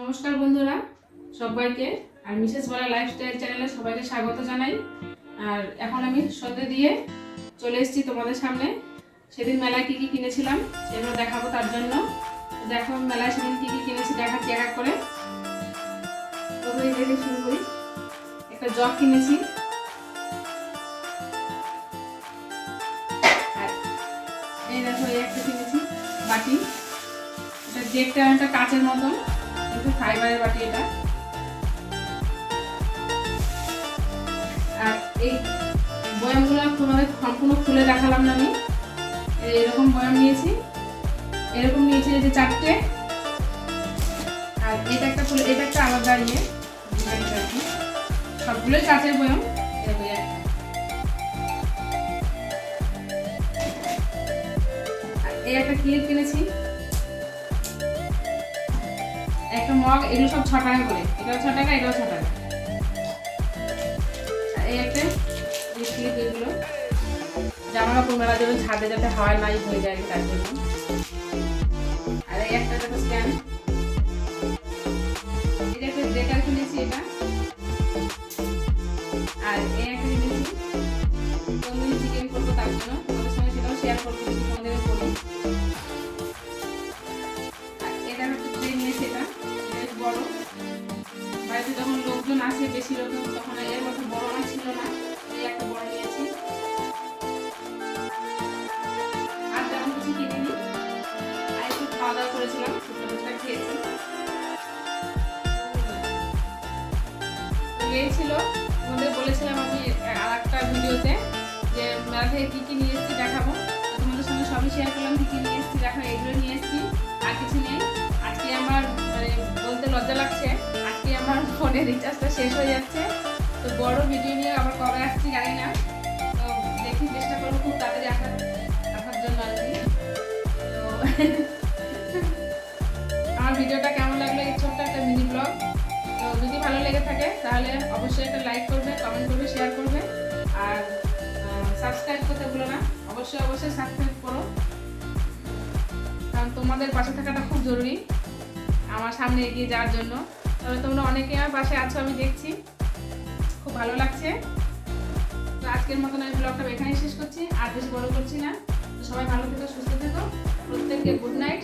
নমস্কার বন্ধুরা, সবাইকে আর মিসেস বলা লাইফস্টাইল চ্যানেলে সবাইকে স্বাগত জানাই। আর এখন আমি সন্ধে দিয়ে চলে এসেছি তোমাদের সামনে। সেদিন মেলায় কী কী কিনেছিলাম সেগুলো দেখাবো তার জন্য। দেখো মেলায় সেদিন কী কী কিনেছি দেখাচ্ছি এক এক করে। দেখে শুরু করি। একটা জগ কিনেছি। আর এই দেখো এই একটা কিনেছি বাটি। এটা দেখতে অনেকটা কাচের মতন। কিন্তু ফাইবারের বাটি এটা। আর এই বয়ামগুলো তোমাদের সম্পূর্ণ খুলে দেখালাম না আমি। এরকম বয়াম নিয়েছি। এরকম নিয়েছি যে চারটে। আর এটা একটা খুলে এটা একটা আলাদা আর সবগুলোই কাচের বয়াম। এই একটা ক্লিপ কিনেছি। একটা মগ, এগুলো সব ছ টাকা করে। এটাও ছ টাকা, এটাও ছ টাকা। এই একটা জামা কাপড় জন্য ছাদে যাতে হাওয়া নাই হয়ে যায় তার জন্য। আর এই একটা দেখো স্ট্যান্ড আর এই একটা চিকেন করব তার জন্য সেটাও শেয়ার করব আসে বেশি লোকজন তখন এর মতো বড় আমার ছিল না, এই একটা আর খাওয়া দাওয়া করেছিলাম খেয়েছি। বলেছিলাম আমি ভিডিওতে যে মেলা থেকে কী কী নিয়ে এসেছি দেখাবো। সবই শেয়ার করলাম, কী কী নিয়ে এসেছি নিয়ে এসেছি, আর কিছু নেই। আজকে আমার মানে বলতে লজ্জা লাগছে ফোনের রিচার্জটা শেষ হয়ে যাচ্ছে। তো বড় ভিডিও নিয়ে আবার কবে আসছি জানি না। তো দেখি চেষ্টা করব খুব তাড়াতাড়ি আসার আসার জন্য আর কি। তো আমার ভিডিওটা কেমন লাগল এই ছোট্ট একটা মিনি ব্লগ তো যদি ভালো লেগে থাকে, তাহলে অবশ্যই একটা লাইক করবে কমেন্ট করবে শেয়ার করবে। আর সাবস্ক্রাইব করতে ভুলো না। অবশ্যই অবশ্যই সাবস্ক্রাইব করো। কারণ তোমাদের পাশে থাকাটা খুব জরুরি। আমার সামনে এগিয়ে যাওয়ার জন্য। তবে তোমরা অনেকে আমার পাশে আছো, আমি দেখছি। খুব ভালো লাগছে। তো আজকের মতন আমি ব্লগটা এখানেই শেষ করছি, আর বেশি বড় করছি না। সবাই ভালো থেকো, সুস্থ থেকো। প্রত্যেককে গুড নাইট